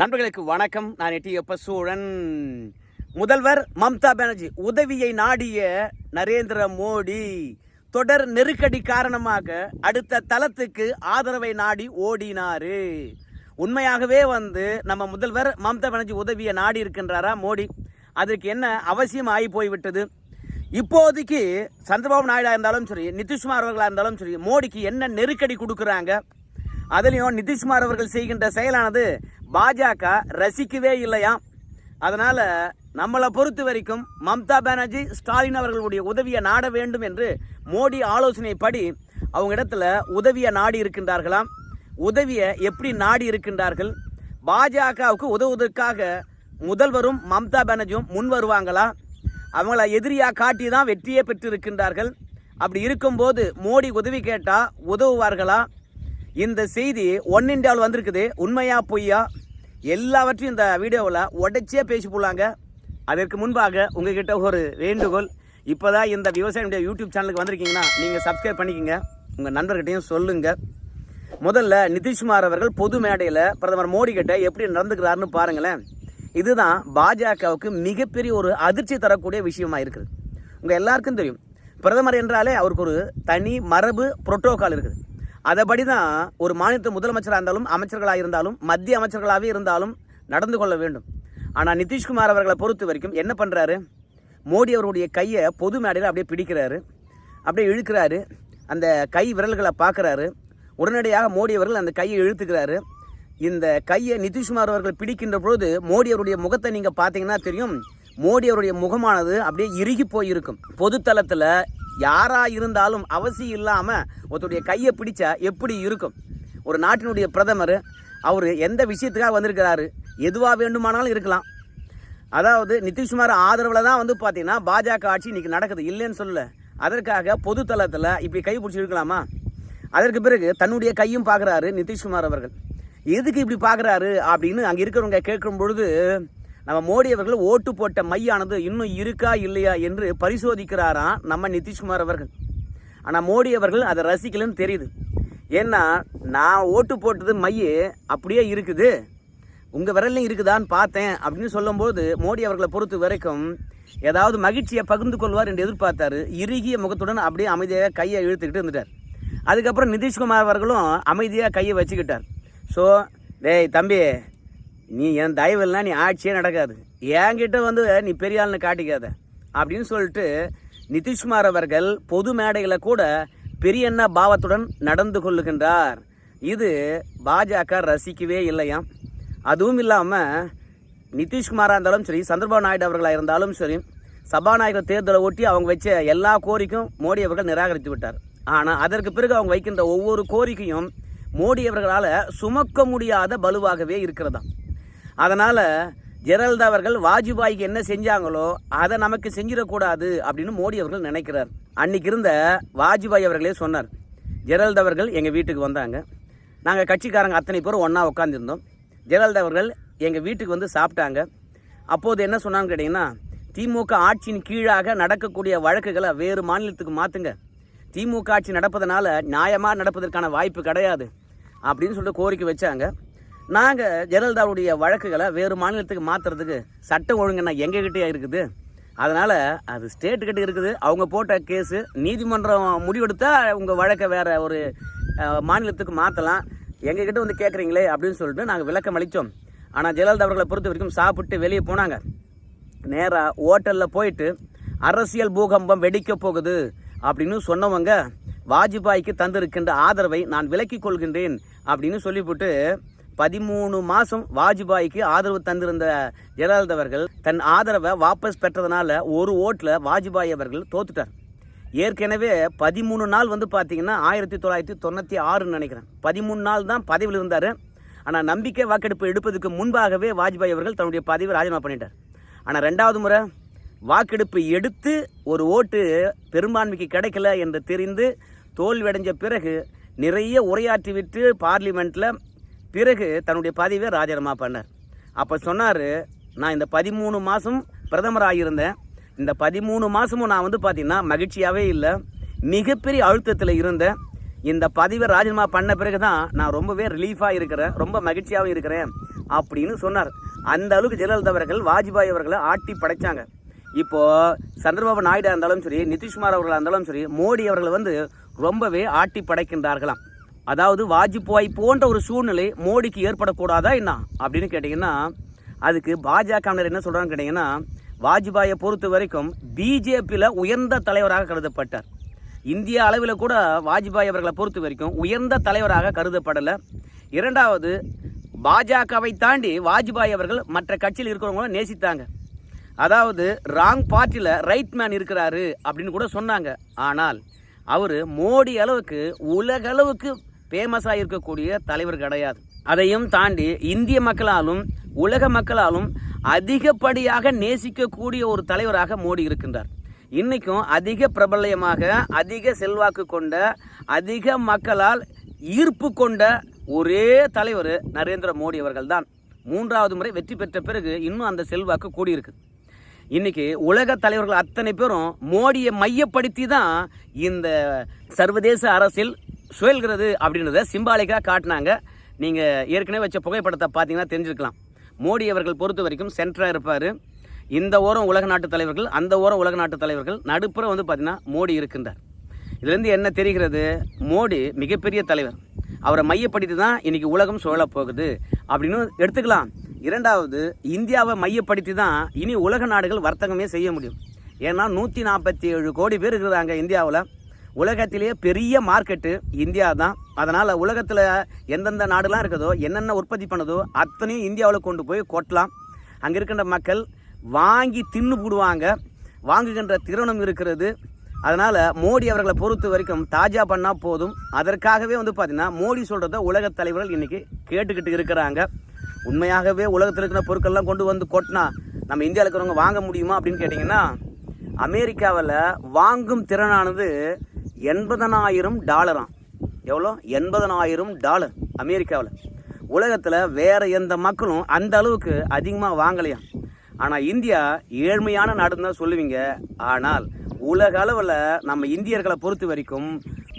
நண்பர்களுக்கு வணக்கம். நான் எட்டியப்ப சூழன் முதல்வர் மம்தா பானர்ஜி உதவியை நாடிய நரேந்திர மோடி தொடர் நெருக்கடி காரணமாக அடுத்த தளத்துக்கு ஆதரவை நாடி ஓடினாரு. உண்மையாகவே வந்து நம்ம முதல்வர் மம்தா பானர்ஜி உதவியை நாடி இருக்கின்றாரா மோடி? அதற்கு என்ன அவசியம் ஆகி போய்விட்டது? இப்போதைக்கு சந்திரபாபு நாயுடா இருந்தாலும் சரி நிதிஷ்குமார் அவர்களாக இருந்தாலும் சரி மோடிக்கு என்ன நெருக்கடி கொடுக்குறாங்க? அதுலேயும் நிதிஷ்குமார் அவர்கள் செய்கின்ற செயலானது பாஜக ரசிக்கவே இல்லையாம். அதனால் நம்மளை பொறுத்த வரைக்கும் மம்தா பானர்ஜி ஸ்டாலின் அவர்களுடைய உதவியை நாட வேண்டும் என்று மோடி ஆலோசனைப்படி அவங்க இடத்துல உதவியை நாடி இருக்கின்றார்களாம். உதவியை எப்படி நாடி இருக்கின்றார்கள்? பாஜகவுக்கு உதவுவதற்காக முதல்வரும் மம்தா பானர்ஜியும் முன் வருவாங்களா? அவங்கள எதிரியாக காட்டி தான் வெற்றியே பெற்றிருக்கின்றார்கள். அப்படி இருக்கும்போது மோடி உதவி கேட்டால் உதவுவார்களா? இந்த செய்தி ஒன் இண்டியாவில் வந்திருக்குது. உண்மையா பொய்யா? எல்லாவற்றையும் இந்த வீடியோவில் உடைச்சே பேசி போடலாங்க அதற்கு முன்பாக உங்ககிட்ட ஒரு வேண்டுகோள். இப்போ தான் இந்த விவசாய யூடியூப் சேனலுக்கு வந்திருக்கீங்கன்னா நீங்கள் சப்ஸ்கிரைப் பண்ணிக்கோங்க. உங்கள் நண்பர்கிட்டையும் சொல்லுங்கள் முதல்ல நிதிஷ்குமார் அவர்கள் பொது மேடையில் பிரதமர் மோடி கிட்ட எப்படி நடந்துக்கிறாருன்னு பாருங்களேன். இதுதான் பாஜகவுக்கு மிகப்பெரிய ஒரு அதிர்ச்சி தரக்கூடிய விஷயமா இருக்குது. உங்கள் எல்லாருக்கும் தெரியும். பிரதமர் என்றாலே அவருக்கு ஒரு தனி மரபு புரோட்டோக்கால் இருக்குது. அதைப்படி தான் ஒரு மாநில முதலமைச்சராக இருந்தாலும் அமைச்சர்களாக இருந்தாலும் மத்திய அமைச்சர்களாகவே இருந்தாலும் நடந்து கொள்ள வேண்டும். ஆனால் நிதிஷ்குமார் அவர்களை பொறுத்த வரைக்கும் என்ன பண்ணுறாரு மோடி அவருடைய கையை பொது மேடையில் அப்படியே பிடிக்கிறாரு. அப்படியே இழுக்கிறாரு. அந்த கை விரல்களை பார்க்குறாரு. உடனடியாக மோடி அவர்கள் அந்த கையை இழுத்துக்கிறாரு. இந்த கையை நிதிஷ்குமார் அவர்கள் பிடிக்கின்ற பொழுது மோடி அவருடைய முகத்தை நீங்கள் பார்த்தீங்கன்னா தெரியும். மோடி அவருடைய முகமானது அப்படியே இறுகி போயிருக்கும். பொதுத்தளத்தில் யாரா இருந்தாலும் அவசியம் இல்லாமல் ஒருத்தருடைய கையை பிடிச்சா எப்படி இருக்கும்? ஒரு நாட்டினுடைய பிரதமர் அவர் எந்த விஷயத்துக்காக வந்திருக்கிறாரு? எதுவாக வேண்டுமானாலும் இருக்கலாம். அதாவது நிதிஷ்குமார் ஆதரவில் தான் வந்து பார்த்தீங்கன்னா பாஜக ஆட்சி இன்னைக்கு நடக்குது. இல்லைன்னு சொல்லல. அதற்காக பொது தளத்தில் இப்படி கை பிடிச்சி இருக்கலாமா? அதற்கு பிறகு தன்னுடைய கையும் பார்க்குறாரு நிதிஷ்குமார் அவர்கள். எதுக்கு இப்படி பார்க்குறாரு அப்படின்னு அங்கே இருக்கிறவங்க கேட்கும் பொழுது நம்ம மோடி அவர்கள் ஓட்டு போட்ட மையானது இன்னும் இருக்கா இல்லையா என்று பரிசோதிக்கிறாராம் நம்ம நிதிஷ்குமார் அவர்கள். ஆனால் மோடி அவர்கள் அதை ரசிக்கலன்னு தெரியுது. ஏன்னா நான் ஓட்டு போட்டது மைய அப்படியே இருக்குது. உங்கள் விரல்லையும் இருக்குதான்னு பார்த்தேன் அப்படின்னு சொல்லும்போது மோடி அவர்களை பொறுத்த வரைக்கும் ஏதாவது மகிழ்ச்சியை பகிர்ந்து கொள்வார் என்று எதிர்பார்த்தாரு. இறுகிய முகத்துடன் அப்படியே அமைதியாக கையை இழுத்துக்கிட்டு இருந்துட்டார். அதுக்கப்புறம் நிதிஷ்குமார் அவர்களும் அமைதியாக கையை வச்சுக்கிட்டார். ஸோ டேய் தம்பி நீ என் தயவில்னா நீ ஆட்சியே நடக்காது. என்கிட்ட வந்து நீ பெரிய ஆள்னு காட்டிக்காத. அப்படின்னு சொல்லிட்டு நிதிஷ்குமார் அவர்கள் பொது மேடைகளை கூட பெரியண்ணா பாவத்துடன் நடந்து கொள்ளுகின்றார். இது பாஜக ரசிக்கவே இல்லையாம். அதுவும் இல்லாமல் நிதிஷ்குமாராக இருந்தாலும் சரி சந்திரபாபு நாயுடு அவர்களாக இருந்தாலும் சரி சபாநாயகர் தேர்தலை ஒட்டி அவங்க வச்ச எல்லா கோரிக்கையும் மோடி அவர்கள் நிராகரித்து விட்டார். ஆனால் அதற்கு பிறகு அவங்க வைக்கின்ற ஒவ்வொரு கோரிக்கையும் மோடி அவர்களால் சுமக்க முடியாத பலுவாகவே இருக்கிறதாம். அதனால் ஜெயலலிதா அவர்கள் வாஜ்பாய்க்கு என்ன செஞ்சாங்களோ அதை நமக்கு செஞ்சிடக்கூடாது அப்படின்னு மோடி அவர்கள் நினைக்கிறார். அன்னைக்கு இருந்த வாஜ்பாய் அவர்களே சொன்னார் ஜெயலலிதா அவர்கள் எங்கள் வீட்டுக்கு வந்தாங்க. நாங்கள் கட்சிக்காரங்க அத்தனை பேரும் ஒன்றா உட்காந்துருந்தோம் ஜெயலலிதா அவர்கள் எங்கள் வீட்டுக்கு வந்து சாப்பிட்டாங்க. அப்போது என்ன சொன்னான்னு கேட்டிங்கன்னா திமுக ஆட்சியின் கீழாக நடக்கக்கூடிய வழக்குகளை வேறு மாநிலத்துக்கு மாற்றுங்க திமுக ஆட்சி நடப்பதனால நியாயமாக நடப்பதற்கான வாய்ப்பு கிடையாது. அப்படின்னு சொல்லிட்டு கோரிக்கை வச்சாங்க. நாங்கள் ஜெயலலிதாவுடைய வழக்குகளை வேறு மாநிலத்துக்கு மாற்றுறதுக்கு சட்டம் ஒழுங்குன்னா எங்ககிட்டே இருக்குது. அதனால் அது ஸ்டேட்டுக்கிட்ட இருக்குது. அவங்க போட்ட கேஸு நீதிமன்றம் முடிவெடுத்தா உங்கள் வழக்கை வேறு ஒரு மாநிலத்துக்கு மாற்றலாம் எங்ககிட்ட வந்து கேட்குறீங்களே அப்படின்னு சொல்லிட்டு நாங்கள் விளக்கம் அளித்தோம் ஆனால் ஜெயலலிதா அவர்களை பொறுத்த வரைக்கும் சாப்பிட்டு வெளியே போனாங்க. நேராக ஹோட்டலில் போயிட்டு அரசியல் பூகம்பம் வெடிக்க போகுது அப்படின்னு சொன்னவங்க வாஜ்பாய்க்கு தந்திருக்கின்ற ஆதரவை நான் விலக்கிக் கொள்கின்றேன் அப்படின்னு சொல்லிவிட்டு பதிமூணு மாதம் வாஜ்பாய்க்கு ஆதரவு தந்திருந்த ஜெயலலிதா அவர்கள் தன் ஆதரவை வாபஸ் பெற்றதுனால ஒரு ஓட்டில் வாஜ்பாய் அவர்கள் தோத்துட்டார். ஏற்கனவே பதிமூணு நாள் வந்து பார்த்தீங்கன்னா ஆயிரத்தி தொள்ளாயிரத்தி தொண்ணூற்றி ஆறுன்னு நினைக்கிறேன். பதிமூணு நாள் தான் பதவியில் இருந்தார். ஆனால் நம்பிக்கை வாக்கெடுப்பு எடுப்பதற்கு முன்பாகவே வாஜ்பாய் அவர்கள் தன்னுடைய பதவியை ராஜினாமா பண்ணிட்டார். ஆனால் ரெண்டாவது முறை வாக்கெடுப்பு எடுத்து ஒரு ஓட்டு பெரும்பான்மைக்கு கிடைக்கல என்று தெரிந்து தோல்வியடைஞ்ச பிறகு நிறைய உரையாற்றிவிட்டு பார்லிமெண்ட்டில் பிறகு தன்னுடைய பதவியை ராஜினாமா பண்ணார். அப்போ சொன்னார் நான் இந்த பதிமூணு மாதம் பிரதமராக இருந்தேன் இந்த பதிமூணு மாதமும் நான் வந்து பார்த்தீங்கன்னா மகிழ்ச்சியாகவே இல்லை. மிகப்பெரிய அழுத்தத்தில் இருந்தேன். இந்த பதவியை ராஜினாமா பண்ண பிறகு தான் நான் ரொம்பவே ரிலீஃபாக இருக்கிறேன். ரொம்ப மகிழ்ச்சியாகவும் இருக்கிறேன். அப்படின்னு சொன்னார். அந்த அளவுக்கு ஜெயலலிதா அவர்கள் வாஜ்பாய் அவர்களை ஆட்டி படைச்சாங்க. இப்போது சந்திரபாபு நாயுடு இருந்தாலும் சரி நிதிஷ்குமார் அவர்களாக இருந்தாலும் சரி மோடி அவர்கள் வந்து ரொம்பவே ஆட்டி படைக்கின்றார்களாம். அதாவது வாஜ்பாய் போன்ற ஒரு சூழ்நிலை மோடிக்கு ஏற்படக்கூடாதா என்ன? அப்படின்னு கேட்டிங்கன்னா அதுக்கு பாஜகவினர் என்ன சொல்கிறான்னு கேட்டிங்கன்னா வாஜ்பாயை பொறுத்த வரைக்கும் பிஜேபியில் உயர்ந்த தலைவராக கருதப்பட்டார். இந்திய அளவில் கூட வாஜ்பாய் அவர்களை பொறுத்த வரைக்கும் உயர்ந்த தலைவராக கருதப்படலை. இரண்டாவது பாஜகவை தாண்டி வாஜ்பாய் அவர்கள் மற்ற கட்சியில் இருக்கிறவங்களும் நேசித்தாங்க. அதாவது ராங் பார்ட்டியில் ரைட் மேன் இருக்கிறாரு அப்படின்னு கூட சொன்னாங்க. ஆனால் அவர் மோடி அளவுக்கு உலக அளவுக்கு ஃபேமஸாக இருக்கக்கூடிய தலைவர் கிடையாது. அதையும் தாண்டி இந்திய மக்களாலும் உலக மக்களாலும் அதிகப்படியாக நேசிக்கக்கூடிய ஒரு தலைவராக மோடி இருக்கின்றார். இன்றைக்கும் அதிக பிரபல்யமாக அதிக செல்வாக்கு கொண்ட அதிக மக்களால் ஈர்ப்பு கொண்ட ஒரே தலைவர் நரேந்திர மோடி அவர்கள் தான் மூன்றாவது முறை வெற்றி பெற்ற பிறகு இன்னும் அந்த செல்வாக்கு கூடியிருக்கு. இன்றைக்கி உலக தலைவர்கள் அத்தனை பேரும் மோடியை மையப்படுத்தி தான் இந்த சர்வதேச அரசில் சுழல்கிறது அப்படின்றத சிம்பாலிக்காக காட்டினாங்க. நீங்கள் ஏற்கனவே வச்ச புகைப்படத்தை பார்த்தீங்கன்னா தெரிஞ்சிருக்கலாம். மோடி அவர்கள் பொறுத்த வரைக்கும் சென்டராக இருப்பார். இந்த ஓரம் உலக நாட்டு தலைவர்கள் அந்த ஓரம் உலக நாட்டு தலைவர்கள் நடுப்புற வந்து பார்த்திங்கன்னா மோடி இருக்கின்றார். இதுலேருந்து என்ன தெரிகிறது? மோடி மிகப்பெரிய தலைவர். அவரை மையப்படுத்தி தான் இன்றைக்கி உலகம் சுழலப் போகுது அப்படின்னு எடுத்துக்கலாம். இரண்டாவது இந்தியாவை மையப்படுத்தி தான் இனி உலக நாடுகள் வர்த்தகமே செய்ய முடியும். ஏன்னா நூற்றி நாற்பத்தி ஏழு கோடி பேர் இருக்கிறாங்க இந்தியாவில். உலகத்திலேயே பெரிய மார்க்கெட்டு இந்தியா தான் அதனால் உலகத்தில் எந்தெந்த நாடுலாம் இருக்குதோ என்னென்ன உற்பத்தி பண்ணுதோ அத்தனையும் இந்தியாவில் கொண்டு போய் கொட்டலாம். அங்கே இருக்கின்ற மக்கள் வாங்கி தின்னு போடுவாங்க. வாங்குகின்ற திறனும் இருக்கிறது. அதனால் மோடி அவர்களை பொறுத்த வரைக்கும் தாஜா பண்ணால் போதும். அதற்காகவே வந்து பார்த்திங்கன்னா மோடி சொல்கிறத உலகத் தலைவர்கள் இன்றைக்கி கேட்டுக்கிட்டு இருக்கிறாங்க. உண்மையாகவே உலகத்தில் இருக்கிற பொருட்கள்லாம் கொண்டு வந்து கொட்டினா நம்ம இந்தியாவில் இருக்கிறவங்க வாங்க முடியுமா அப்படின்னு கேட்டிங்கன்னா அமெரிக்காவில் வாங்கும் திறனானது எண்பதனாயிரம் டாலராம். எவ்வளோ? எண்பதனாயிரம் டாலர் அமெரிக்காவில். உலகத்தில் வேறு எந்த மக்களும் அந்த அளவுக்கு அதிகமாக வாங்கலையாம் ஆனால் இந்தியா ஏழ்மையான நாடுன்னு தான் சொல்லுவீங்க. ஆனால் உலக அளவில் நம்ம இந்தியர்களை பொறுத்த வரைக்கும்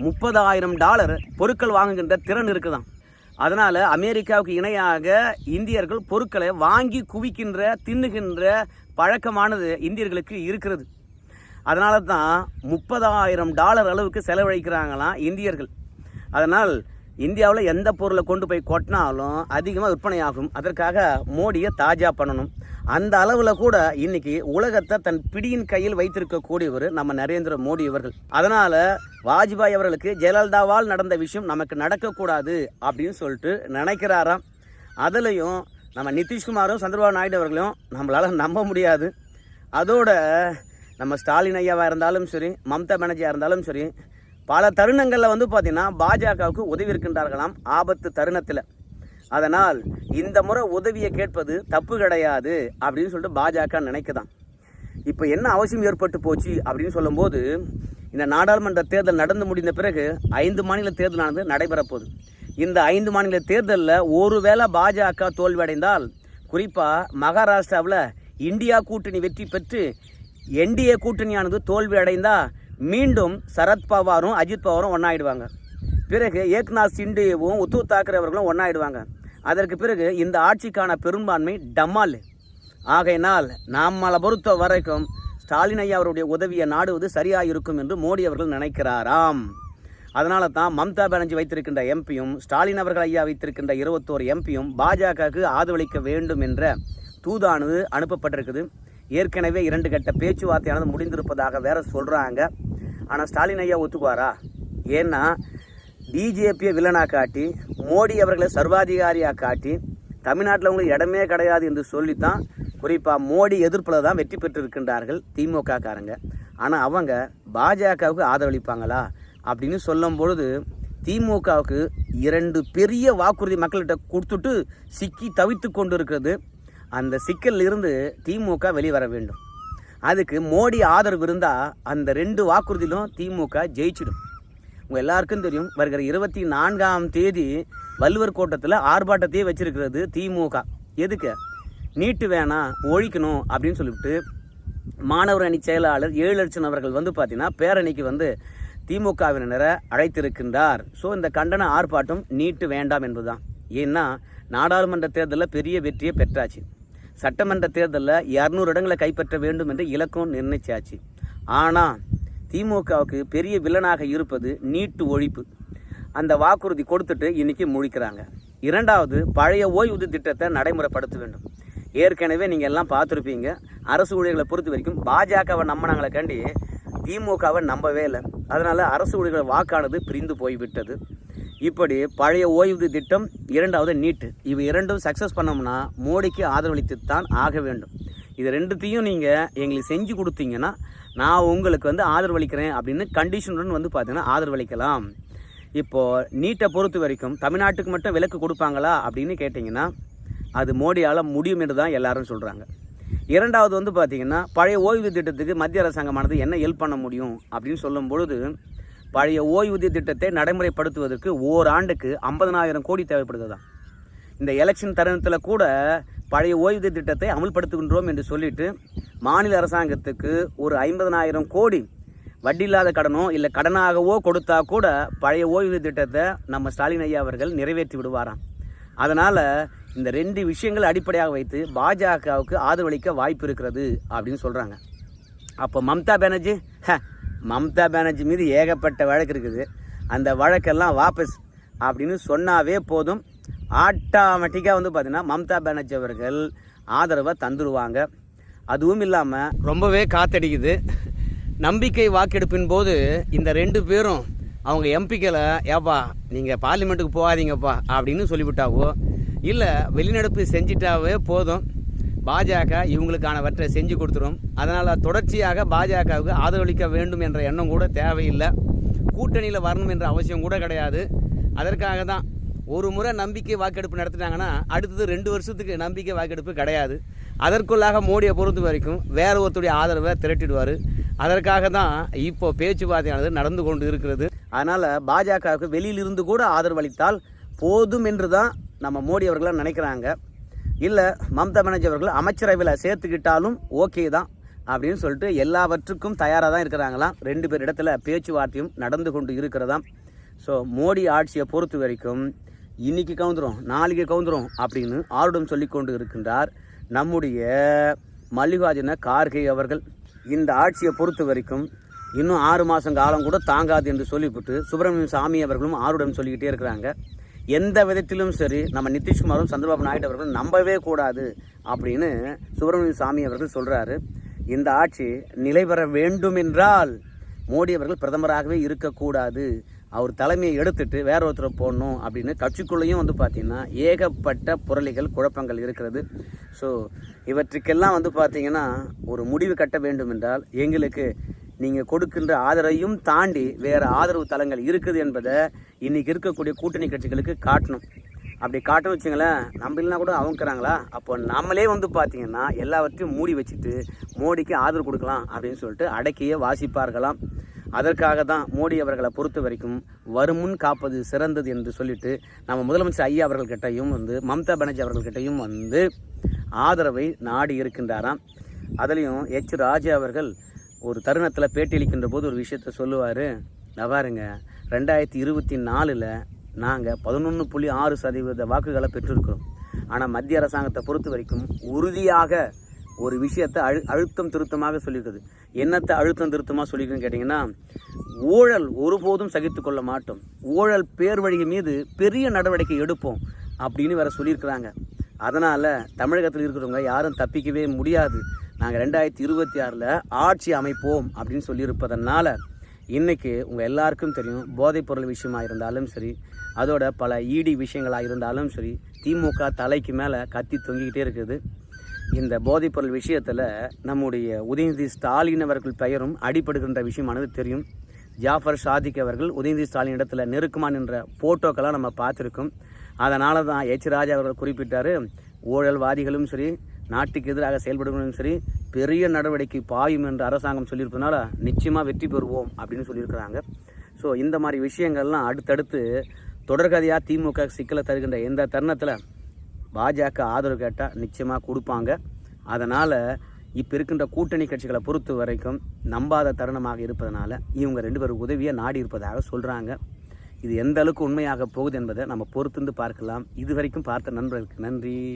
முப்பதாயிரம் டாலர் பொருட்கள் வாங்குகின்ற திறன் இருக்குதான் அதனால் அமெரிக்காவுக்கு இணையாக இந்தியர்கள் பொருட்களை வாங்கி குவிக்கின்ற தின்னுகின்ற பழக்கமானது இந்தியர்களுக்கு இருக்கிறது. அதனால தான் முப்பதாயிரம் டாலர் அளவுக்கு செலவழிக்கிறாங்களாம் இந்தியர்கள். அதனால் இந்தியாவில் எந்த பொருளை கொண்டு போய் கொட்டினாலும் அதிகமாக விற்பனையாகும். அதற்காக மோடியை தாஜா பண்ணணும். அந்த அளவில் கூட இன்னைக்கு உலகத்தை தன் பிடியின் கையில் வைத்திருக்கக்கூடியவர் நம்ம நரேந்திர மோடி அவர்கள் அதனால் வாஜ்பாய் அவர்களுக்கு ஜெயலலிதாவால் நடந்த விஷயம் நமக்கு நடக்கக்கூடாது அப்படின்னு சொல்லிட்டு நினைக்கிறாராம். அதுலேயும் நம்ம நிதிஷ்குமாரும் சந்திரபாபு நாயுடு அவர்களையும் நம்மளால் நம்ப முடியாது. அதோட நம்ம ஸ்டாலின் ஐயாவாக இருந்தாலும் சரி மம்தா பானர்ஜியாக இருந்தாலும் சரி பல தருணங்களில் வந்து பார்த்திங்கன்னா பாஜகவுக்கு உதவி இருக்கின்றார்களாம் ஆபத்து தருணத்தில். அதனால் இந்த முறை உதவியை கேட்பது தப்பு கிடையாது அப்படின்னு சொல்லிட்டு பாஜக நினைக்குதான் இப்போ என்ன அவசியம் ஏற்பட்டு போச்சு அப்படின்னு சொல்லும்போது இந்த நாடாளுமன்ற தேர்தல் நடந்து முடிந்த பிறகு ஐந்து மாநில தேர்தலானது நடைபெறப்போகுது. இந்த ஐந்து மாநில தேர்தலில் ஒருவேளை பாஜக தோல்வியடைந்தால் குறிப்பாக மகாராஷ்டிராவில் இந்தியா கூட்டணி வெற்றி பெற்று என்டிஏ கூட்டணியானது தோல்வி அடைந்தால் மீண்டும் சரத் பவாரும் அஜித் பவாரும் ஒன்றாயிடுவாங்க பிறகு ஏக்நாத் சிண்டேவும் உத்தவ் தாக்கரே அவர்களும் ஒன்றாயிடுவாங்க அதற்கு பிறகு இந்த ஆட்சிக்கான பெரும்பான்மை டம்மால் ஆகையினால் நம்மளை பொறுத்த வரைக்கும் ஸ்டாலின் ஐயா அவருடைய உதவியை நாடுவது சரியாக இருக்கும் என்று மோடி அவர்கள் நினைக்கிறாராம். அதனால தான் மம்தா பானர்ஜி வைத்திருக்கின்ற எம்பியும் ஸ்டாலின் அவர்கள் ஐயா வைத்திருக்கின்ற இருபத்தோரு எம்பியும் பாஜகவுக்கு ஆதரவளிக்க வேண்டும் என்ற தூதானது அனுப்பப்பட்டிருக்குது. ஏற்கனவே இரண்டு கட்ட பேச்சுவார்த்தையானது முடிந்திருப்பதாக வேற சொல்கிறாங்க ஆனால் ஸ்டாலின் ஐயா ஒத்துக்குவாரா? ஏன்னா பிஜேபியை வில்லனாக காட்டி மோடி அவர்களை சர்வாதிகாரியாக காட்டி தமிழ்நாட்டில் அவங்களுக்கு இடமே கிடையாது என்று சொல்லித்தான் குறிப்பாக மோடி எதிர்ப்பில் தான் வெற்றி பெற்றிருக்கின்றார்கள் திமுக காரங்க ஆனால் அவங்க பாஜகவுக்கு ஆதரவளிப்பாங்களா? அப்படின்னு சொல்லும் பொழுது திமுகவுக்கு இரண்டு பெரிய வாக்குறுதி மக்கள்கிட்ட கொடுத்துட்டு சிக்கி தவித்து கொண்டு இருக்கிறது அந்த சிக்கலிலிருந்து திமுக வெளிவர வேண்டும். அதுக்கு மோடி ஆதரவு இருந்தால் அந்த ரெண்டு வாக்குறுதியிலும் திமுக ஜெயிச்சிடும். உங்கள் எல்லாருக்கும் தெரியும் வருகிற இருபத்தி நான்காம் தேதி வள்ளுவர் கோட்டத்தில் ஆர்ப்பாட்டத்தையே வச்சிருக்கிறது திமுக. எதுக்கு? நீட்டு வேணாம் ஒழிக்கணும் அப்படின்னு சொல்லிவிட்டு மாணவர் அணி செயலாளர் ஏழு லட்சம் அவர்கள் வந்து பார்த்தீங்கன்னா பேரணிக்கு வந்து திமுகவினரை அழைத்திருக்கின்றார். ஸோ இந்த கண்டன ஆர்ப்பாட்டம் நீட்டு வேண்டாம் என்பதுதான். ஏன்னா நாடாளுமன்ற தேர்தலில் பெரிய வெற்றியை பெற்றாச்சு. சட்டமன்ற தேர்தலில் இரநூறு இடங்களை கைப்பற்ற வேண்டும் என்று இலக்கம் நிர்ணயிச்சாச்சு. ஆனால் திமுகவுக்கு பெரிய வில்லனாக இருப்பது நீட்டு ஒழிப்பு. அந்த வாக்குறுதி கொடுத்துட்டு இன்னைக்கு முழிக்கிறாங்க. இரண்டாவது பழைய ஓய்வூதிய திட்டத்தை நடைமுறைப்படுத்த வேண்டும். ஏற்கனவே நீங்கள் எல்லாம் பார்த்துருப்பீங்க. அரசு ஊழியர்களை பொறுத்த வரைக்கும் பாஜகவை நம்பினாங்களே கண்டி திமுகவை நம்பவே இல்லை. அதனால் அரசு ஊழியர்கள் வாக்கானது பிரிந்து போய்விட்டது. இப்படி பழைய ஓய்வூதிய திட்டம் இரண்டாவது நீட்டு. இவை இரண்டும் சக்ஸஸ் பண்ணோம்னா மோடிக்கு ஆதரவளித்து தான் ஆக வேண்டும். இது ரெண்டுத்தையும் நீங்கள் எங்களுக்கு செஞ்சு கொடுத்தீங்கன்னா நான் உங்களுக்கு வந்து ஆதரவளிக்கிறேன் அப்படின்னு கண்டிஷனுடன் வந்து பார்த்தீங்கன்னா ஆதரவளிக்கலாம். இப்போது நீட்டை பொறுத்த வரைக்கும் தமிழ்நாட்டுக்கு மட்டும் விலக்கு கொடுப்பாங்களா அப்படின்னு கேட்டிங்கன்னா அது மோடியால் முடியும் என்று தான் எல்லாரும் சொல்கிறாங்க இரண்டாவது வந்து பார்த்திங்கன்னா பழைய ஓய்வு திட்டத்துக்கு மத்திய அரசாங்கமானது என்ன ஹெல்ப் பண்ண முடியும் அப்படின்னு சொல்லும் பொழுது பழைய ஓய்வூதிய திட்டத்தை நடைமுறைப்படுத்துவதற்கு ஓராண்டுக்கு ஐம்பதனாயிரம் கோடி தேவைப்படுதுதான் இந்த எலெக்ஷன் தருணத்தில் கூட பழைய ஓய்வூதிய திட்டத்தை அமல்படுத்துகின்றோம் என்று சொல்லிட்டு மாநில அரசாங்கத்துக்கு ஒரு ஐம்பதனாயிரம் கோடி வட்டி இல்லாத கடனோ இல்லை கடனாகவோ கொடுத்தா கூட பழைய ஓய்வூதிய திட்டத்தை நம்ம ஸ்டாலின் ஐயா அவர்கள் நிறைவேற்றி விடுவாராம். அதனால் இந்த ரெண்டு விஷயங்களை அடிப்படையாக வைத்து பாஜகவுக்கு ஆதரவளிக்க வாய்ப்பு இருக்கிறது அப்படின்னு சொல்கிறாங்க அப்போ மம்தா பானர்ஜி ஹ, மம்தா பானர்ஜி மீது ஏகப்பட்ட வழக்கு இருக்குது. அந்த வழக்கெல்லாம் வாபஸ் அப்படின்னு சொன்னாவே போதும். ஆட்டோமேட்டிக்காக வந்து பார்த்தீங்கன்னா மம்தா பானர்ஜி அவர்கள் ஆதரவை தந்துடுவாங்க அதுவும் இல்லாமல் ரொம்பவே காத்தடிக்குது. நம்பிக்கை வாக்கெடுப்பின் போது இந்த ரெண்டு பேரும் அவங்க எம்பிக்களை ஏப்பா நீங்கள் பார்லிமெண்ட்டுக்கு போகாதீங்கப்பா அப்படின்னு சொல்லிவிட்டாவோ இல்லை வெளிநடப்பு செஞ்சிட்டாவே போதும். பாஜக இவங்களுக்கானவற்றை செஞ்சு கொடுத்துரும். அதனால் தொடர்ச்சியாக பாஜகவுக்கு ஆதரவளிக்க வேண்டும் என்ற எண்ணம் கூட தேவையில்லை. கூட்டணியில் வரணும் என்ற அவசியம் கூட கிடையாது. அதற்காக தான் ஒரு முறை நம்பிக்கை வாக்கெடுப்பு நடத்தினாங்கன்னா அடுத்தது ரெண்டு வருஷத்துக்கு நம்பிக்கை வாக்கெடுப்பு கிடையாது. அதற்குள்ளாக மோடியை பொறுத்த வரைக்கும் வேற ஒருத்தருடைய ஆதரவை திரட்டிடுவார். அதற்காக தான் இப்போ பேச்சுவார்த்தையானது நடந்து கொண்டு இருக்கிறது. அதனால் பாஜகவுக்கு வெளியிலிருந்து கூட ஆதரவு அளித்தால் போதும் என்று தான் நம்ம மோடி அவர்களாம் நினைக்கிறாங்க. இல்லை மம்தா பானர்ஜி அவர்கள் அமைச்சரவையில் சேர்த்துக்கிட்டாலும் ஓகே தான் அப்படின்னு சொல்லிட்டு எல்லாவற்றுக்கும் தயாராக தான் இருக்கிறாங்களாம். ரெண்டு பேர் இடத்துல பேச்சுவார்த்தையும் நடந்து கொண்டு இருக்கிறதாம். ஸோ மோடி ஆட்சியை பொறுத்த வரைக்கும் இன்னைக்கு கவுந்துரும் நாளைக்கு கவுந்துரும் அப்படின்னு ஆருடம் சொல்லி கொண்டு இருக்கின்றார். நம்முடைய மல்லிகார்ஜுன கார்கே அவர்கள் இந்த ஆட்சியை பொறுத்த வரைக்கும் இன்னும் ஆறு மாதம் காலம் கூட தாங்காது என்று சொல்லிவிட்டு சுப்பிரமணியம் சாமி அவர்களும் ஆருடம் சொல்லிக்கிட்டே இருக்கிறாங்க. எந்த விதத்திலும் சரி நம்ம நிதிஷ்குமாரும் சந்திரபாபு நாயுடு அவர்களும் நம்பவே கூடாது அப்படின்னு சுப்பிரமணிய சாமி அவர்கள் சொல்கிறாரு இந்த ஆட்சி நிலை பெற வேண்டும் என்றால் மோடி அவர்கள் பிரதமராகவே இருக்கக்கூடாது. அவர் தலைமையை எடுத்துட்டு வேற ஒருத்தரை போடணும் அப்படின்னு கட்சிக்குள்ளேயும் வந்து பார்த்திங்கன்னா ஏகப்பட்ட புரளிகள் குழப்பங்கள் இருக்கிறது. ஸோ இவற்றுக்கெல்லாம் வந்து பார்த்திங்கன்னா ஒரு முடிவு கட்ட வேண்டும் என்றால் எங்களுக்கு நீங்கள் கொடுக்கின்ற ஆதரவையும் தாண்டி வேறு ஆதரவு தளங்கள் இருக்குது என்பதை இன்றைக்கி இருக்கக்கூடிய கூட்டணி கட்சிகளுக்கு காட்டணும். அப்படி காட்டணும் வச்சுங்களேன் நம்ம இல்லைனா கூட அவங்கிறாங்களா? அப்போ நம்மளே வந்து பார்த்தீங்கன்னா எல்லாவற்றையும் மூடி வச்சுட்டு மோடிக்கு ஆதரவு கொடுக்கலாம் அப்படின்னு சொல்லிட்டு அடக்கியே வாசிப்பார்களாம். அதற்காக தான் மோடி அவர்களை பொறுத்த வரைக்கும் வருமுன் காப்பது சிறந்தது என்று சொல்லிட்டு நம்ம முதலமைச்சர் ஐயா அவர்கள்கிட்டையும் வந்து மம்தா பானர்ஜி அவர்கள்கிட்டையும் வந்து ஆதரவை நாடி இருக்கின்றாராம். அதுலேயும் எச் ராஜா அவர்கள் ஒரு தருணத்தில் பேட்டியளிக்கின்ற போது ஒரு விஷயத்த சொல்லுவார். பாருங்க ரெண்டாயிரத்தி இருபத்தி நாலில் நாங்கள் பதினொன்று புள்ளி ஆறு சதவீத வாக்குகளை பெற்றிருக்கிறோம். ஆனால் மத்திய அரசாங்கத்தை பொறுத்த வரைக்கும் உறுதியாக ஒரு விஷயத்தை அழு அழுத்தம் திருத்தமாக சொல்லியிருக்குது. என்னத்தை அழுத்தம் திருத்தமாக சொல்லியிருக்குன்னு கேட்டிங்கன்னா ஊழல் ஒருபோதும் சகித்து கொள்ள மாட்டோம். ஊழல் பேர் வழி மீது பெரிய நடவடிக்கை எடுப்போம் அப்படின்னு வேற சொல்லியிருக்கிறாங்க. அதனால் தமிழகத்தில் இருக்கிறவங்க யாரும் தப்பிக்கவே முடியாது. நாங்கள் ரெண்டாயிரத்தி இருபத்தி ஆறில் ஆட்சி அமைப்போம் அப்படின்னு சொல்லியிருப்பதனால இன்றைக்கி உங்கள் எல்லாருக்கும் தெரியும் போதைப்பொருள் விஷயமா இருந்தாலும் சரி அதோட பல ஈடி விஷயங்களாக இருந்தாலும் சரி திமுக தலைக்கு மேலே கத்தி தொங்கிக்கிட்டே இருக்குது. இந்த போதைப்பொருள் விஷயத்தில் நம்முடைய உதயநிதி ஸ்டாலின் அவர்கள் பெயரும் அடிபடுகின்ற விஷயமானது தெரியும். ஜாஃபர் ஷாதிக் அவர்கள் உதயநிதி ஸ்டாலின் இடத்துல நெருக்கமாக நின்ற போட்டோக்கெல்லாம் நம்ம பார்த்துருக்கோம். அதனால தான் எச் ராஜா அவர்கள் குறிப்பிட்டார் ஊழல்வாதிகளும் சரி நாட்டுக்கு எதிராக செயல்படுவதும் சரி பெரிய நடவடிக்கை பாயும் என்று அரசாங்கம் சொல்லியிருப்பதனால நிச்சயமாக வெற்றி பெறுவோம் அப்படின்னு சொல்லியிருக்கிறாங்க. ஸோ இந்த மாதிரி விஷயங்கள்லாம் அடுத்தடுத்து தொடர்கதையாக திமுக சிக்கலை தருகின்ற எந்த தருணத்தில் பாஜக ஆதரவு கேட்டால் நிச்சயமாக கொடுப்பாங்க. அதனால் இப்போ இருக்கின்ற கூட்டணி கட்சிகளை பொறுத்த வரைக்கும் நம்பாத தருணமாக இருப்பதனால இவங்க ரெண்டு பேரும் உதவியை நாடி இருப்பதாக சொல்கிறாங்க இது எந்த அளவுக்கு உண்மையாக போகுது என்பதை நம்ம பொறுத்திருந்து பார்க்கலாம். இது வரைக்கும் பார்த்த நண்பர்களுக்கு நன்றி.